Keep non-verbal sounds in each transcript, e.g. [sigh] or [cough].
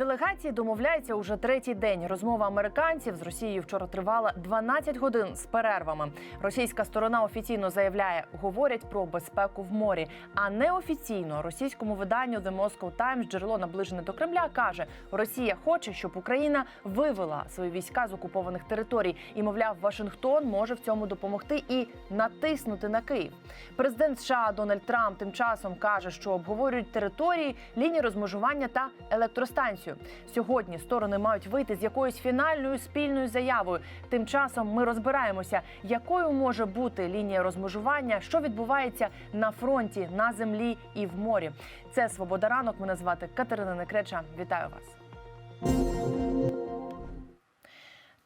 Делегації домовляються уже третій день. Розмова американців з Росією вчора тривала 12 годин з перервами. Російська сторона офіційно заявляє, говорять про безпеку в морі. А неофіційно російському виданню The Moscow Times джерело наближене до Кремля каже: Росія хоче, щоб Україна вивела свої війська з окупованих територій. І мовляв, Вашингтон може в цьому допомогти і натиснути на Київ. Президент США Дональд Трамп тим часом каже, що обговорюють території, лінії розмежування та електростанцію. Сьогодні сторони мають вийти з якоюсь фінальною спільною заявою. Тим часом ми розбираємося, якою може бути лінія розмежування, що відбувається на фронті, на землі і в морі. Це свобода ранок. Мене звати Катерина Некреча. Вітаю вас.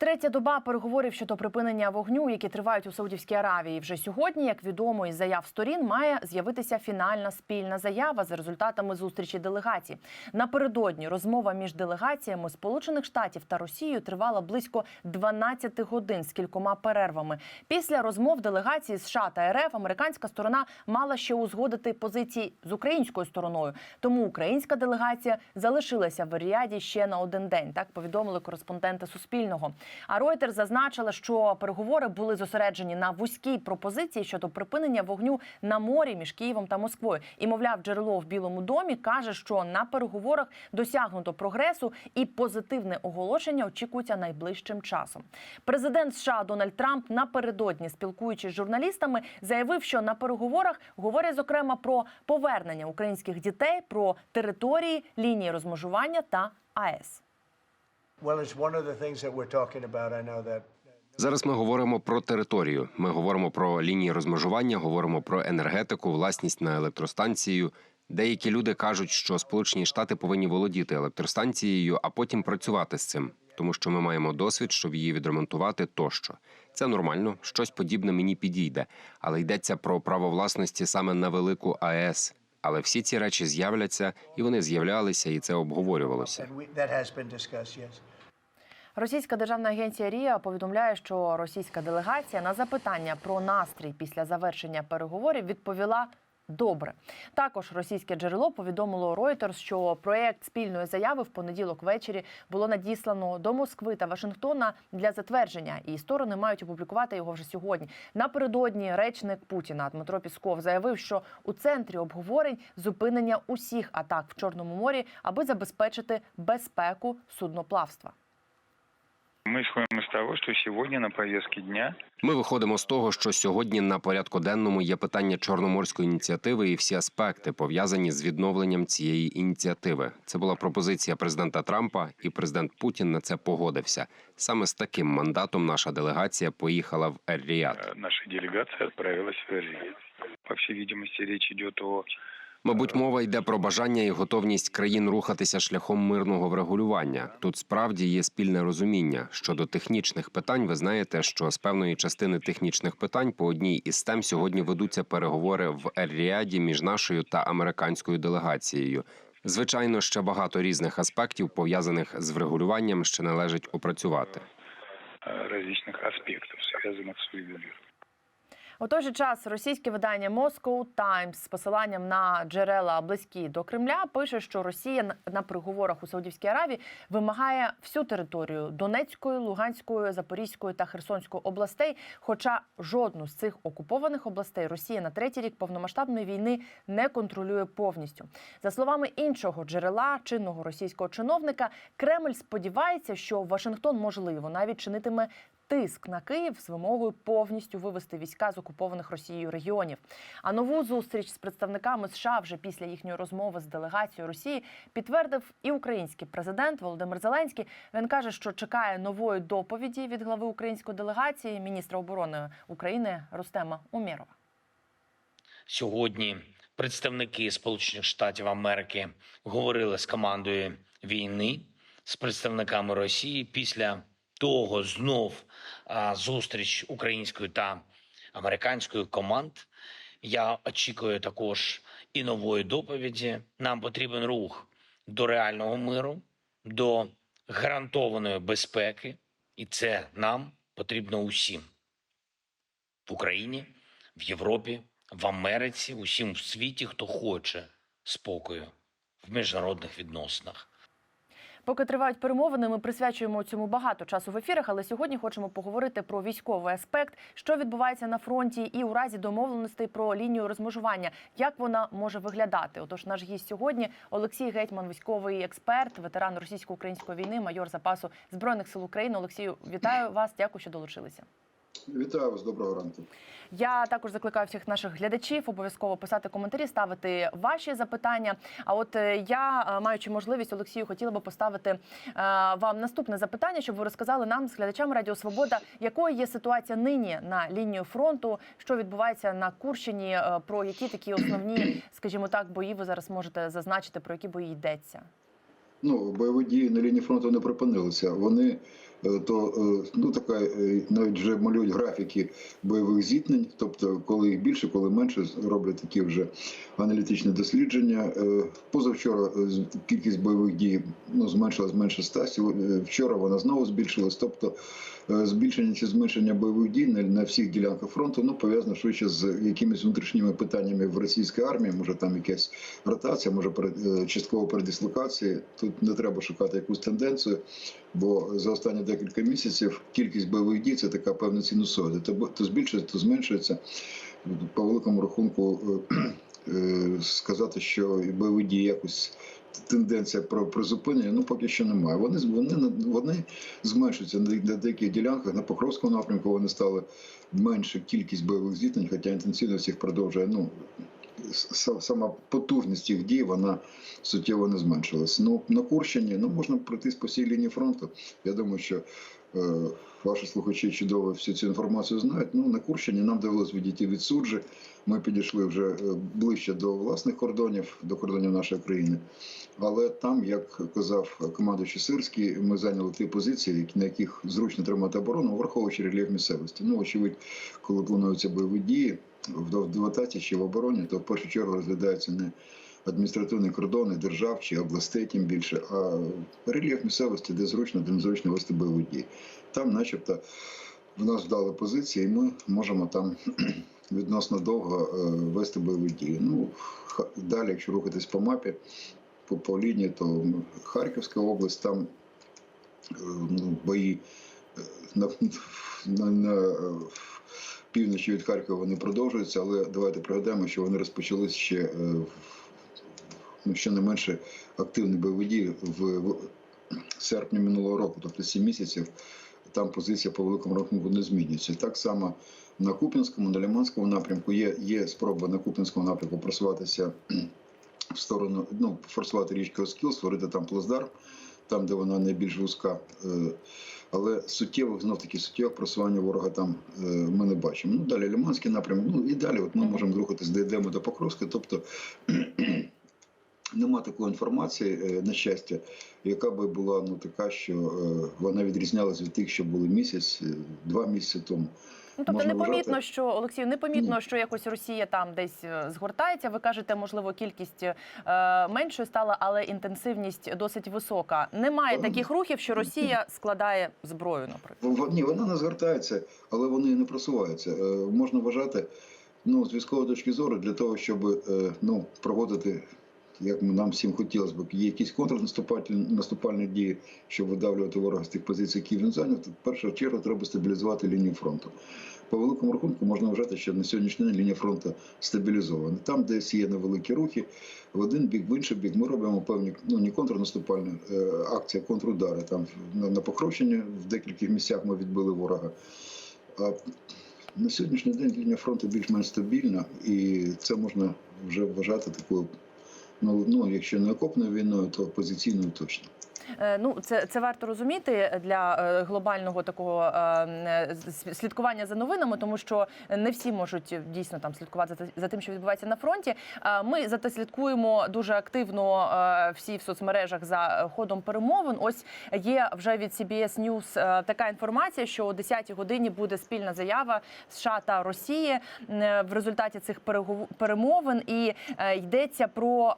Третя доба переговорів щодо припинення вогню, які тривають у Саудівській Аравії. Вже сьогодні, як відомо із заяв сторін, має з'явитися фінальна спільна заява за результатами зустрічі делегацій. Напередодні розмова між делегаціями Сполучених Штатів та Росією тривала близько 12 годин з кількома перервами. Після розмов делегації США та РФ американська сторона мала ще узгодити позиції з українською стороною. Тому українська делегація залишилася в Ріаді ще на один день. Так повідомили кореспонденти Суспільного. А Reuters зазначила, що переговори були зосереджені на вузькій пропозиції щодо припинення вогню на морі між Києвом та Москвою. І мовляв, джерело в Білому домі каже, що на переговорах досягнуто прогресу і позитивне оголошення очікується найближчим часом. Президент США Дональд Трамп напередодні, спілкуючись з журналістами, заявив, що на переговорах говорять зокрема про повернення українських дітей, про території, лінії розмежування та АЕС. Зараз ми говоримо про територію. Ми говоримо про лінії розмежування, говоримо про енергетику, власність на електростанцію. Деякі люди кажуть, що Сполучені Штати повинні володіти електростанцією, а потім працювати з цим, тому що ми маємо досвід, щоб її відремонтувати тощо. Це нормально, щось подібне мені підійде, але йдеться про право власності саме на велику АЕС. Але всі ці речі з'являться, і вони з'являлися, і це обговорювалося. Російська державна агенція Рія повідомляє, що російська делегація на запитання про настрій після завершення переговорів відповіла. Добре, також російське джерело повідомило Reuters, що проект спільної заяви в понеділок ввечері було надіслано до Москви та Вашингтона для затвердження, і сторони мають опублікувати його вже сьогодні. Напередодні речник Путіна Дмитро Пісков заявив, що у центрі обговорень зупинення усіх атак в Чорному морі, аби забезпечити безпеку судноплавства. Мы исходим из того, что сегодня на повестке дня Ми виходимо з того, що сьогодні на порядку денному є питання чорноморської ініціативи і всі аспекти пов'язані з відновленням цієї ініціативи. Це була пропозиція президента Трампа, і президент Путін на це погодився. Саме з таким мандатом наша делегація поїхала в Ер-Ріад. э, наша делегация отправилась в Эр-Рияд. По всей видимости, речь идет о Мабуть, мова йде про бажання і готовність країн рухатися шляхом мирного врегулювання. Тут справді є спільне розуміння щодо технічних питань. Ви знаєте, що з певної частини технічних питань по одній із тем сьогодні ведуться переговори в Ер-Ріаді між нашою та американською делегацією. Звичайно, ще багато різних аспектів пов'язаних з врегулюванням ще належить опрацювати. э, различных аспектов, связанных с выбором. У той же час російське видання Moscow Times з посиланням на джерела близькі до Кремля пише, що Росія на- переговорах у Саудівській Аравії вимагає всю територію Донецької, Луганської, Запорізької та Херсонської областей. Хоча жодну з цих окупованих областей Росія на третій рік повномасштабної війни не контролює повністю. За словами іншого джерела чинного російського чиновника, Кремль сподівається, що Вашингтон можливо навіть чинитиме тиск на Київ з вимогою повністю вивести війська з окупованих Росією регіонів. А нову зустріч з представниками США вже після їхньої розмови з делегацією Росії підтвердив і український президент Володимир Зеленський. Він каже, що чекає нової доповіді від глави української делегації міністра оборони України Рустема Умєрова. Сьогодні представники Сполучених Штатів Америки говорили з командою війни, з представниками Росії. Після того знов зустріч української та американської команд. Я очікую також і нової доповіді. Нам потрібен рух до реального миру, до гарантованої безпеки, і це нам потрібно усім в Україні, в Європі, в Америці, усім в світі, хто хоче спокою в міжнародних відносинах. Поки тривають перемовини, ми присвячуємо цьому багато часу в ефірах. Але сьогодні хочемо поговорити про військовий аспект, що відбувається на фронті, і у разі домовленостей про лінію розмежування, як вона може виглядати. Отож, наш гість сьогодні Олексій Гетьман, військовий експерт, ветеран російсько-української війни, майор запасу збройних сил України. Олексію, вітаю вас. Дякую, що долучилися. Вітаю вас, доброго ранку. Я також закликаю всіх наших глядачів обов'язково писати коментарі, ставити ваші запитання. А от е, я, е, маючи можливість, Олексію, хотіла би поставити е, вам наступне запитання, щоб ви розказали нам з глядачами Радіо Свобода, якою є ситуація нині на лінії фронту, що відбувається на Курщині, про які такі основні, скажімо так, бої ви зараз можете зазначити, про які бої йдеться. Ну, бойові дії на лінії фронту не припинилися. Вони то е, ну така е, навіть вже малюють графіки бойових зіткнень, тобто коли їх більше, коли менше, роблять такі вже аналітичні дослідження. Е, Позавчора е, кількість бойових дій ну, зменшилась менше 100, е, Вчора вона знову збільшилась. Тобто е, збільшення чи зменшення бойових дій на, всіх ділянках фронту ну пов'язано швидше з якимись внутрішніми питаннями в російській армії. Може там якась ротація, може е, частково передислокації. Тут не треба шукати якусь тенденцію, бо за останні декілька місяців кількість бойових дій це така певна синусоїда. То, збільшується, то зменшується. По великому рахунку е, е, сказати, що бойові дії якось. Тенденція про призупинення, ну поки що немає. Вони вони вони зменшуються на деяких ділянках. На Покровському напрямку вони стали менше кількість бойових зіткнень, хоча інтенсивність їх продовжує. Ну сама потужність їх дій вона суттєво не зменшилась. Ну на Курщині ну можна пройтись по всій лінії фронту. Я думаю, що ваші слухачі чудово всю цю інформацію знають. Ну на Курщині нам довелось відійти від суджі. Ми підійшли вже е, ближче до власних кордонів, до кордонів нашої країни. Але там, як казав командуючий Сирський, ми зайняли ті позиції, на яких зручно тримати оборону, враховуючи рельєф місцевості. Ну, очевидь, коли плануються бойові дії в атаці чи в обороні, то в першу чергу розглядаються не адміністративні кордони держав чи областей, тим більше, а рельєф місцевості, де зручно, де незручно вести бойові дії. Там, начебто, в нас вдали позиції, і ми можемо там [clears throat] відносно довго е, вести бойові дії. Ну, далі, якщо рухатись по мапі, по, по лінії, то Харківська область, там е, ну, бої е, на, [laughs] на, на півночі від Харкова вони продовжуються, але давайте пригадаємо, що вони розпочалися ще в- ну, ще не менше активні бойові дії в, серпні минулого року, тобто 7 місяців. Там позиція по великому рахунку не змінюється. Так само на Куп'янському, на Лиманському напрямку є, є спроба на Куп'янському напрямку просуватися в сторону, ну, форсувати річку Оскіл, створити там плацдарм, там, де вона найбільш вузька. Е, Але суттєвих, знов таки суттєвих просування ворога там е, ми не бачимо. Ну, далі Лиманський напрямок, ну і далі от ми можемо рухатись, дійдемо до Покровська. Тобто нема такої інформації, е, на щастя, яка би була ну, така, що е, вона відрізнялася від тих, що були місяць, е, два місяці тому. Ну, тобто непомітно, вважати- що Олексію, непомітно, що якось Росія там десь згортається. Ви кажете, можливо, кількість е, меншою стала, але інтенсивність досить висока. Немає таких рухів, що Росія складає зброю, наприклад. Ні, вона не згортається, але вони не просуваються. Е, Можна вважати, ну, з військової точки зору, для того, щоб е, ну, проводити, як нам всім хотілося б, є якісь контрнаступальні наступальні дії, щоб видавлювати ворога з тих позицій, які він зайняв, то в першу чергу треба стабілізувати лінію фронту. По великому рахунку можна вважати, що на сьогоднішній день лінія фронту стабілізована. Там, десь є невеликі рухи, в один бік, в інший бік ми робимо певні ну не контрнаступальні е, акції, а контрудари. Там на, Покровщині в декількох місцях ми відбили ворога. А на сьогоднішній день лінія фронту більш-менш стабільна, і це можна вже вважати такою, ну, ну якщо не окопною війною, то опозиційною точно. Е, Ну, це, це варто розуміти для е, глобального такого е, слідкування за новинами, тому що не всі можуть дійсно там слідкувати за, тим, що відбувається на фронті. Ми зате слідкуємо дуже активно всі в соцмережах за ходом перемовин. Ось є вже від CBS News така інформація, що о 10-й годині буде спільна заява США та Росії в результаті цих перемовин, і йдеться про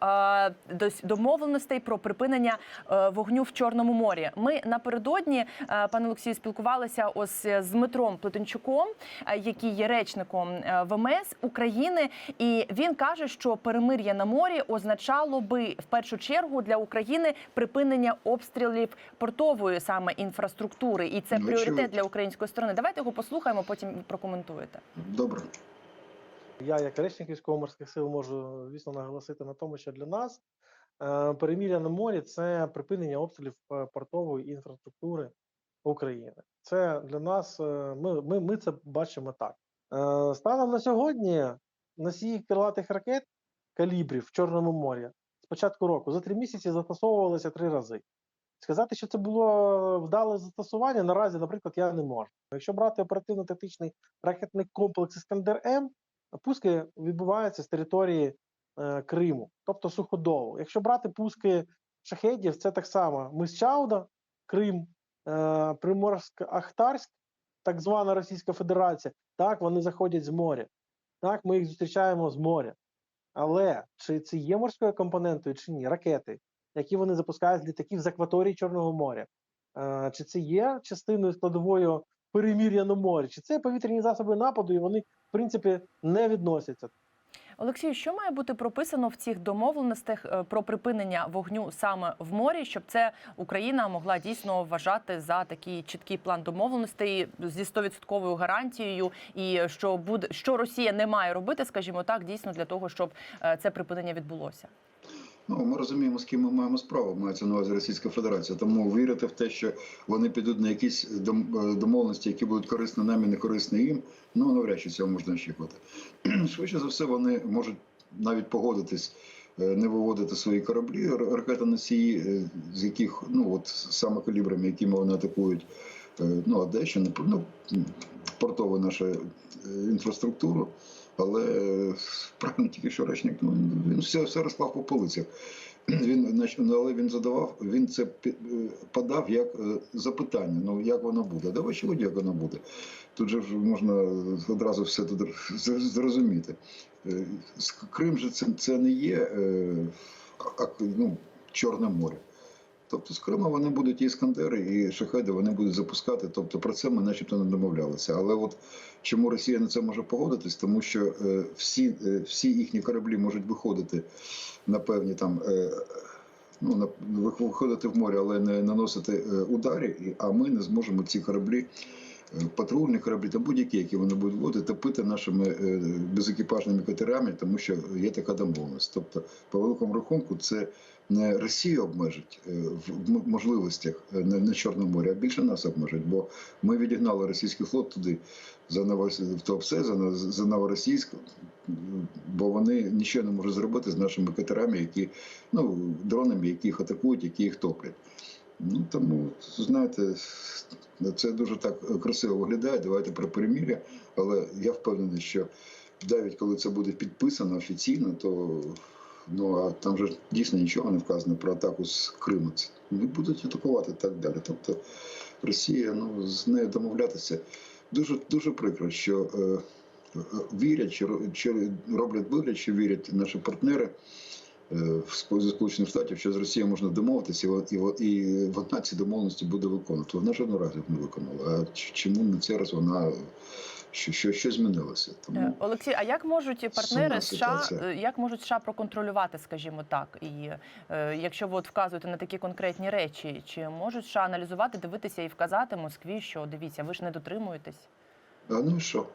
домовленостей про припинення е, вогню в Чорному морі. Ми напередодні, е, пане Олексію, спілкувалися ось з Дмитром Плетенчуком, е, який є речником е, ВМС України, і він каже, що перемир'я на морі означало би в першу чергу для України припинення обстрілів портової саме інфраструктури, і це Ну, пріоритет очевидно. для української сторони. Давайте його послухаємо, потім прокоментуєте. Добре. Я, як речник військово-морських сил, можу звісно наголосити на тому, що для нас е, перемір'я на морі це припинення обстрілів е, портової інфраструктури України. Це для нас е, ми, ми, ми це бачимо так. Е, Станом на сьогодні носії крилатих ракет калібрів в Чорному морі з початку року за три місяці застосовувалися три рази. Сказати, що це було вдале застосування, наразі, наприклад, я не можу. Якщо брати оперативно-тактичний ракетний комплекс Іскандер М, пуски відбуваються з території е, Криму, тобто суходолу. Якщо брати пуски шахедів, це так само мис Чауда, Крим, е, Приморськ-Ахтарськ, так звана Російська Федерація. Так, вони заходять з моря. Так, ми їх зустрічаємо з моря. Але чи це є морською компонентою чи ні? Ракети, які вони запускають з літаків з акваторії Чорного моря. Е, чи це є частиною складовою перемір'я на морі? Чи це повітряні засоби нападу, і вони, в принципі, не відносяться Олексію, що має бути прописано в цих домовленостях е, про припинення вогню саме в морі, щоб це Україна могла дійсно вважати за такий чіткий план домовленостей зі 100% гарантією, і що буде що Росія не має робити, скажімо так, дійсно для того, щоб е, це припинення відбулося. Ну, ми розуміємо, з ким ми маємо справу, мається на увазі Російська Федерація. Тому вірити в те, що вони підуть на якісь е, домовленості, які будуть корисні нам і не корисні їм, ну навряд чи цього можна очікувати. [clears throat] Швидше за все, вони можуть навіть погодитись. е, Не виводити свої кораблі, ракетоносії, е, з яких ну от саме калібрами, якими вони атакують, ну Одещину, ну портову нашу інфраструктуру. Але е, правильно тільки що речник, він все, все розклав по полицях. Він але він задавав, він це е, подав як е, запитання. Ну як воно буде? Давай чоловік, як воно буде. Тут же можна одразу все тут зрозуміти. Крим же це, це не є ну, Чорне море. Тобто з Крима вони будуть і іскандери, і шахеди вони будуть запускати. Тобто про це ми начебто не домовлялися. Але от чому Росія на це може погодитись? Тому що е, всі, е, всі їхні кораблі можуть виходити на певні там. Е, Ну, на вих- виходити в море, але не наносити ударів, а ми не зможемо ці кораблі, патрульні кораблі та будь-які, які вони будуть водити, топити нашими безекіпажними катерами, тому що є така домовленість. Тобто, по великому рахунку, це Росію обмежить е, в можливостях е, на, Чорному морі, а більше нас обмежить. Бо ми відігнали російський флот туди за Новос... в Туапсе, за, Нов- за Новоросійськ, бо вони нічого не можуть зробити з нашими катерами, які ну дронами, які їх атакують, які їх топлять. Ну тому знаєте, це дуже так красиво виглядає. Давайте про перемір'я, але я впевнений, що навіть коли це буде підписано офіційно, то ну а там же дійсно нічого не вказано про атаку з Криму. Вони будуть атакувати так далі. Тобто Росія, ну з нею домовлятися дуже дуже прикро, що е, е, вірять чи, чи роблять вигляд, що вірять наші партнери. Е, Сполучених Штатів, що з Росією можна домовитися, і, і, вона ці домовленості буде виконувати. Вона жодного разу не виконала. А чому на цей раз вона що, що, що змінилося? Е, Тому Олексій, а як можуть партнери США, е, як можуть США проконтролювати, скажімо так, і е, якщо ви от вказуєте на такі конкретні речі, чи можуть США аналізувати, дивитися і вказати Москві, що дивіться, ви ж не дотримуєтесь? а ну і що?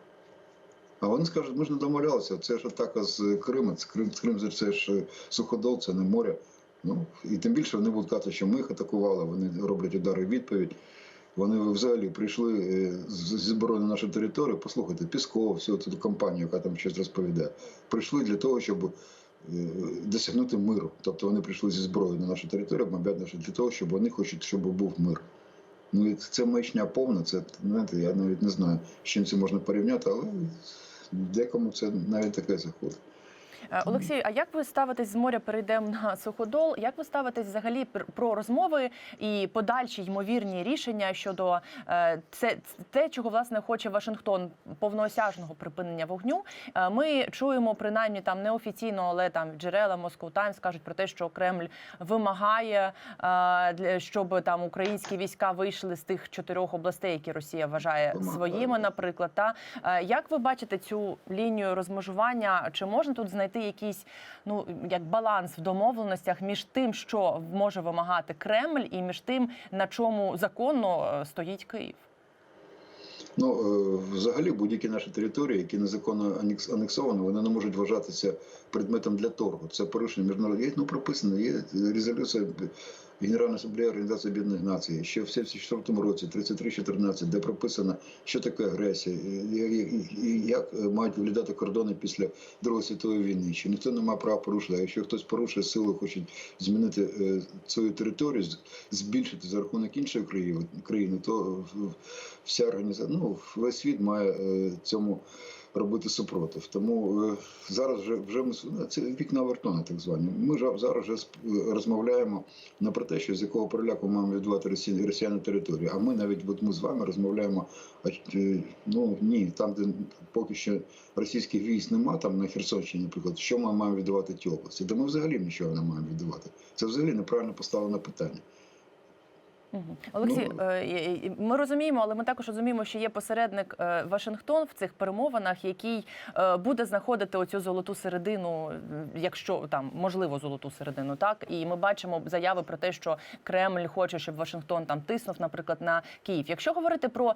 А вони скажуть, ми ж не домовлялися, це ж атака з Криму, Крим, Крим це ж суходол, це не море. Ну і тим більше вони будуть казати, що ми їх атакували, вони роблять удари відповідь. Вони взагалі прийшли е, зі зброї на нашу територію. Послухайте, Пісков, всю цю компанію, яка там щось розповідає, прийшли для того, щоб е, досягнути миру. Тобто вони прийшли зі зброєю на нашу територію, нашу для того, щоб вони хочуть, щоб був мир. Ну це маячня повна. Це знаєте, я навіть не знаю, з чим це можна порівняти, але декому це навіть таке заходить. Е, Олексій, а як ви ставитесь з моря? Перейдемо на суходол. Як ви ставитесь взагалі про розмови і подальші ймовірні рішення щодо е, це те, чого власне хоче Вашингтон повноосяжного припинення вогню? Е, Ми чуємо принаймні там неофіційно, але там джерела Moscow Times кажуть про те, що Кремль вимагає, для- щоб там українські війська вийшли з тих чотирьох областей, які Росія вважає своїми, наприклад. Та як ви бачите цю лінію розмежування? Чи можна тут знайти якийсь ну як баланс в домовленостях між тим, що може вимагати Кремль, і між тим, на чому законно е, стоїть Київ? Ну, е, взагалі, будь-які наші території, які незаконно анексовані, вони не можуть вважатися предметом для торгу. Це порушення міжнародного. Ну, прописано, є резолюція Генеральної асамблеї Організації Об'єднаних Націй ще в 74 році, 33-14, де прописано, що таке агресія, як е, мають виглядати кордони після Другої світової війни. Що ніхто не має права порушити. А якщо хтось порушує силу, хоче змінити е, свою територію, збільшити за рахунок іншої країни, країни то вся організація, ну весь світ має е, цьому робити супротив. Тому е, зараз вже вже ми ну, це вікна Вертона, так звані. Ми ж зараз вже сп- розмовляємо не про те, що з якого переляку маємо відбувати росіяни територію. А ми навіть от ми з вами розмовляємо. е, Ну ні, там, де поки що російських військ нема, там на Херсонщині, наприклад, що ми маємо віддавати ті області? Де ми взагалі нічого не маємо віддавати. Це взагалі неправильно поставлене питання. Олексій, Ну, е, ми розуміємо, але ми також розуміємо, що є посередник е, Вашингтон в цих перемовинах, який е, буде знаходити оцю золоту середину, якщо там можливо золоту середину, так і ми бачимо заяви про те, що Кремль хоче, щоб Вашингтон там тиснув, наприклад, на Київ. Якщо говорити про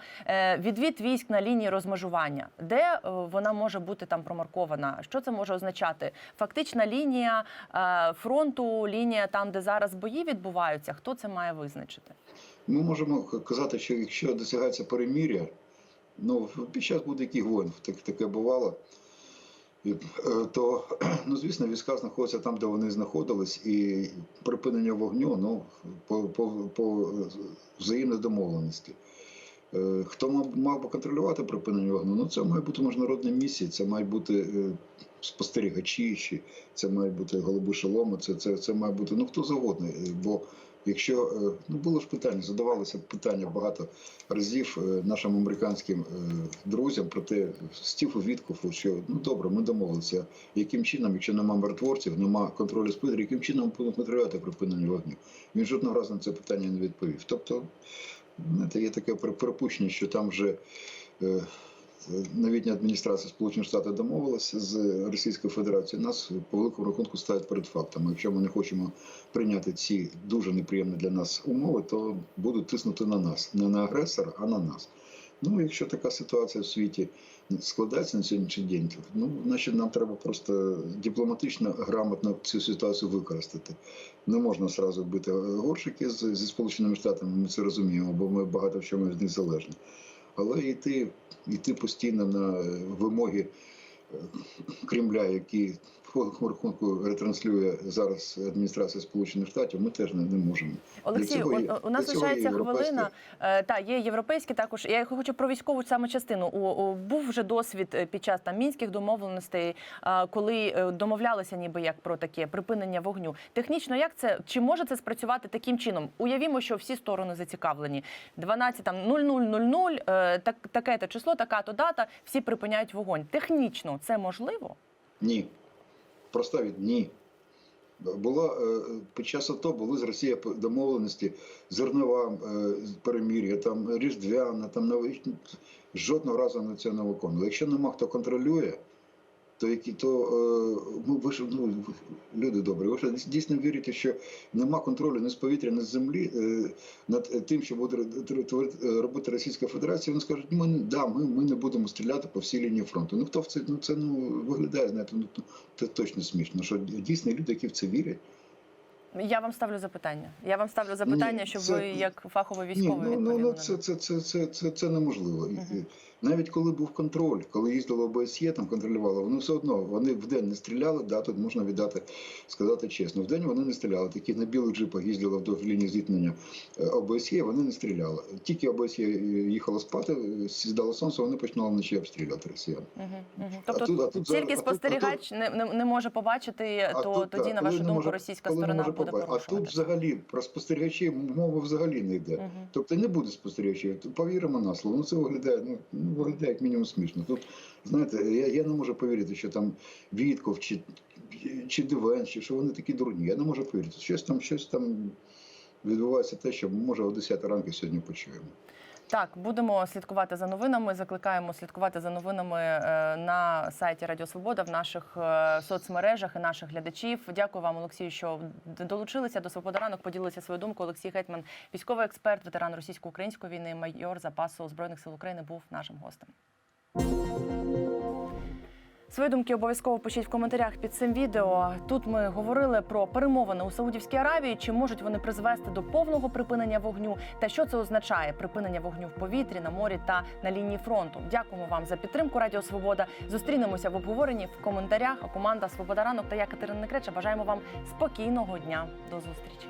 відвід військ на лінії розмежування, де вона може бути там промаркована, що це може означати? Фактична лінія фронту, лінія там, де зараз бої відбуваються. Хто це має визначити? Ми можемо казати, що якщо досягається перемір'я, ну під час будь-яких воїн так, таке бувало, е, то [clears throat] ну, звісно, війська знаходяться там, де вони знаходились, і припинення вогню ну, по, по, по взаємній домовленості. Е, Хто мав, би контролювати припинення вогню? Ну, це має бути міжнародні місії, це мають бути е, спостерігачі, це мають бути голуби шоломи, це, це, це має бути ну хто завгодно. Бо якщо е, ну було ж питання, задавалося питання багато разів е, нашим американським е, друзям про те, Стіву Віткофу, що ну добре, ми домовилися, яким чином, якщо немає миротворців, немає контролю спидрів, яким чином будемо контролювати припинення вогню? Він жодного разу на це питання не відповів. Тобто, знаєте, є таке припущення, що там вже. Новітня адміністрація Сполучених Штатів домовилася з Російською Федерацією. Нас по великому рахунку ставить перед фактом. Якщо ми не хочемо прийняти ці дуже неприємні для нас умови, то будуть тиснути на нас, не на агресора, а на нас. Ну, якщо така ситуація в світі складається на сьогоднішній день, ну, значить нам треба просто дипломатично, грамотно цю ситуацію використати. Не можна зразу бити горшики зі Сполученими Штатами, ми це розуміємо, бо ми багато в чому від них залежні. Але йти, йти постійно на вимоги е, Кремля, які рахунку ретранслює зараз адміністрація Сполучених Штатів, ми теж не, можемо. Олексій, цього у, у нас лишається хвилина. Е, та є європейські також. Я хочу про військову саме частину. У, у, був вже досвід е, під час там мінських домовленостей, е, коли домовлялися, ніби як про таке припинення вогню. Технічно, як це чи може це спрацювати таким чином? Уявімо, що всі сторони зацікавлені. 12 там 0000, е, так таке то число, така то дата. Всі припиняють вогонь. Технічно це можливо? Ні. Проста від ні. Була е, під час АТО були з Росії домовленості зернова е, перемір'я, там різдвяна, там новий жодного разу на це не виконували. Якщо нема хто контролює, то які то е, ну ви ж ну люди добрі, ви ж дійсно вірите, що нема контролю ні з повітря, ні з землі е, над тим, що буде робити Російська Федерація. Вони скажуть, ми да, ми, ми не будемо стріляти по всій лінії фронту. Ну хто в це ну це ну виглядає, знаєте, ну це точно смішно. Що дійсно люди, які в це вірять. Я вам ставлю запитання. Я вам ставлю запитання, Ні, щоб це- ви як фаховий Ні, військовий ну, ну, відповіли. ну це, це, це, це, це, це неможливо. І- Мгм. Навіть коли був контроль, коли їздило ОБСЄ, там контролювало, вони все одно вони вдень не стріляли. Да, тут можна віддати сказати чесно. Вдень вони не стріляли. Такі на білих джипах їздили вдовж лінії зіткнення е, ОБСЄ, вони не стріляли. Тільки ОБСЄ їхало спати, е, сідало сонце, вони починали вночі обстрілювати росіян. Мгм. А Тобто тут- а тут тільки а тут- спостерігач не, не, не може побачити, А то тут, тоді, на вашу думку, може- російська сторона буде побачити. А тут взагалі про спостерігачів мови взагалі не йде. Мгм. Тобто не буде спостерігачів. То Повіримо на слово. Ну це виглядає, ну, ну виглядає як мінімум смішно. Тут знаєте, я, я не можу повірити, що там Вітков чи, чи Дивен, чи що вони такі дурні. Я не можу повірити. Щось там, щось там відбувається те, що може о 10 ранку сьогодні почуємо. Так, будемо слідкувати за новинами. Закликаємо слідкувати за новинами е, на сайті Радіо Свобода в наших е, соцмережах і наших глядачів. Дякую вам, Олексію, що долучилися до Свобода ранок. Поділилися свою думку. Олексій Гетьман, військовий експерт, ветеран російсько-української війни, майор запасу збройних сил України, був нашим гостем. Свої думки обов'язково пишіть в коментарях під цим відео. Тут ми говорили про перемовини у Саудівській Аравії. Чи можуть вони призвести до повного припинення вогню? Та що це означає припинення вогню в повітрі, на морі та на лінії фронту? Дякуємо вам за підтримку. Радіо Свобода. Зустрінемося в обговоренні в коментарях. А команда Свобода ранок та я Катерина Некреча. Бажаємо вам спокійного дня. До зустрічі.